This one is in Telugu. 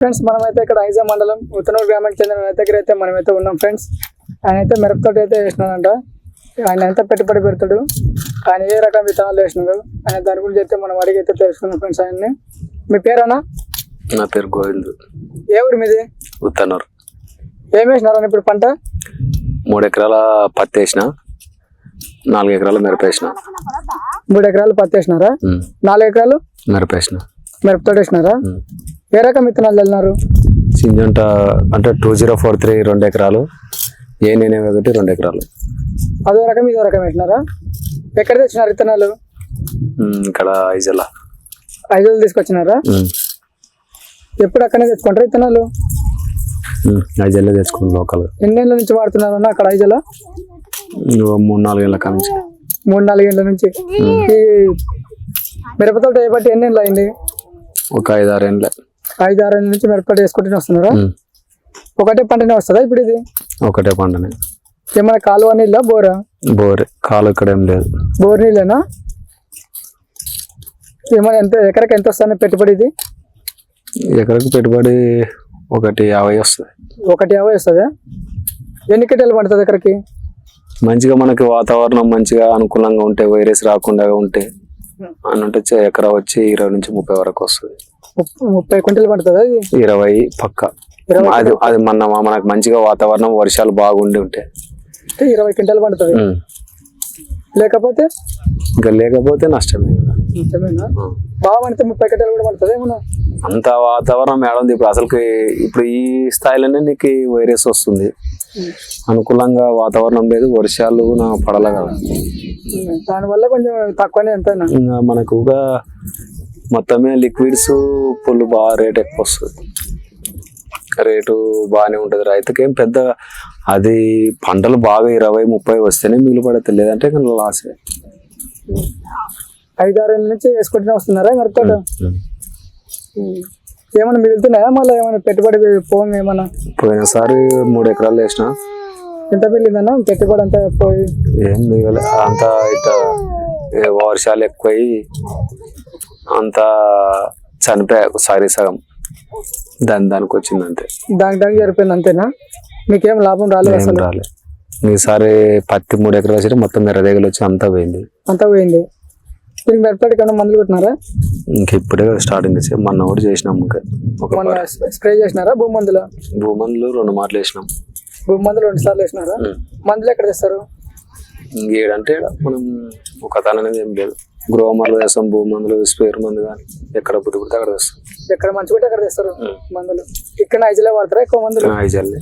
ఫ్రెండ్స్ మనమైతే ఇక్కడ ఐజా మండలం ఉత్తనూరు గ్రామానికి చెందిన రైతు దగ్గర అయితే మనమైతే ఉన్నాం ఫ్రెండ్స్ ఆయన అయితే మిరపతోటి అయితే వేసినాడంట. ఆయన ఎంత పెట్టుబడి పెడతాడు? ఆయన ఏ రకం విత్తనాలు వేసినాడు? ఆయన దాని గురించి అయితే మనం అడిగి అయితే తెలుసుకున్నాం ఫ్రెండ్స్ ఆయన్ని. మీ పేరేనా నా పేరు గోవింద్. ఏ ఊరి మీది? ఉత్తనూరు. ఏం వేసినారని ఇప్పుడు పంట? మూడు ఎకరాల పత్తి వేసిన నాలుగు ఎకరాల మిరప వేసిన. మూడు ఎకరాలు పత్తి వేసినారా? నాలుగు ఎకరాలు? మిరప వేసిన. మిరపతోటి వేసినారా. ఏ రకం విత్తనాలు చల్లినారు? సింజంట అంటే టూ జీరో ఫోర్ త్రీ రెండు ఎకరాలు ఏ నేనే ఒకటి రెండు ఎకరాలు. అదో రకం ఇదో రకం వేసినారా ఎక్కడ తెచ్చినారు విత్తనాలు? ఇక్కడ ఐజల వందలు తీసుకొచ్చినారా ఎప్పుడు అక్కడనే తెచ్చుకుంటారు విత్తనాలు? ఐజల్లే తెచ్చుకున్నాం లోకల్. ఎన్నేళ్ళ నుంచి వాడుతున్నారన్న అక్కడ ఐజల మూడు నాలుగు ఏళ్ళ కానించి మూడు నాలుగేళ్ళ నుంచి. ఈ మిరపతోట వేయబట్టి ఎన్నేళ్ళు అయింది? ఒక ఐదు ఆరు ఏళ్ళ. ఐదు ఆరు నుంచి మిరపతోట వేసుకుంటూనే వస్తున్నారా? ఒకటే పంటనే వస్తుందా ఇప్పుడు ఇది? ఒకటే పంటనే. ఏమైనా కాలువ నీళ్ళ బోరా? బోర్ కాలు ఇక్కడ ఏం లేదు. బోర్ నీళ్ళేనా? ఏమైనా ఎంత ఎకరకి ఎంత వస్తుంది పెట్టుబడి ఇది? ఎకరకు పెట్టుబడి ఒకటి యాభై వస్తుంది. ఒకటి యాభై వస్తుందా? ఎన్ని కింటాలు పడుతుంది ఎకరకి? మంచిగా మనకి వాతావరణం మంచిగా అనుకూలంగా ఉంటే వైరస్ రాకుండా ఉంటే అని ఉంటే ఎకరా వచ్చి ఇరవై నుంచి ముప్పై వరకు వస్తుంది. ముప్ప- క్వింటలు పడుతుందా ఇది? ఇరవై పక్క. అది అది మన మనకు మంచిగా వాతావరణం వర్షాలు బాగుండి ఉంటే. ఇరవై క్వింటలు పడుతుంది. లేకపోతే? ఇంకా లేకపోతే నష్టమే కదా. నిజమేనా ఉమ్. బాగా పడితే ముప్పై క్వింటలు కూడా పడుతుంది ఏమన్నా? అంత వాతావరణం ఏడుంది. ఇప్పుడు అసలుకి ఇప్పుడు ఈ స్థాయిలోనే నీకు వైరస్ వస్తుంది. అనుకూలంగా వాతావరణం లేదు వర్షాలు నా పడల కదా. దానివల్ల కొంచెం తక్కువనే ఇంకా మనకు మొత్తమే లిక్విడ్స్ పుల్లు బాగా రేట్ ఎక్కువ వస్తుంది. రేటు బాగానే ఉంటుంది. రైతుకి ఏం పెద్ద అది పంటలు బాగా ఇరవై ముప్పై వస్తేనే మిగులు పడతాయి లేదంటే ఇంకా లాసే ఐదు ఏళ్ళ నుంచి వేసుకుంటూనే వస్తున్నారా మిరపతోట ఏమైనా మిగులుతున్నాయా? మళ్ళీ ఏమైనా పెట్టుబడి పోంగా ఏమన్నా? పోయినసారి మూడు ఎకరాలు వేసిన. ఎంత పెళ్ళిందన్నా పెట్టుబడి అంతా పోయి. ఏం మిగలే. అంత ఇట ఏ వర్షాలు ఎక్కువయి అంత చనిపోయా సారీ సగం. దాని దానికి వచ్చింది అంతే దానికి దానికి సరిపోయింది అంతేనా? మీకేం లాభం రాలేదు ఏం అసలు? రాలే ఈసారి పత్తి మూడు ఎకరాలు వచ్చి మొత్తం ఎర్రదేగలు వచ్చి అంతా పోయింది. అంతా పోయింది. దీనికి మిరపతోటకి ఏమైనా మందులు కొట్టినారా? ఇంక ఇప్పుడే స్టార్టింగ్ చేసి మొన్న ఒకటి చేసినాం ఇంకా. ఒక మొన్న స్ప్రే చేసినారా భూమి మందులు భూమందులు రెండు మాటలు వేసినాం. భూమి మందులు రెండు సార్లు వేసినారా. మందులు ఎక్కడ తెస్తారు? ఇంక ఏడంటే ఈడ మనం ఒక తన అనేది ఏం లేదు. గ్రోమర్లు వేస్తాం భూమందులు స్పేర్ మందు కానీ ఎక్కడ బుద్ధి పుడితే అక్కడ వేస్తాం. ఎక్కడ మంచి పెట్టి అక్కడ తెస్తారు. మందులు. ఇక్కడ ఐజీలో వాడతారా ఎక్కువ మందులు? ఐజల్లే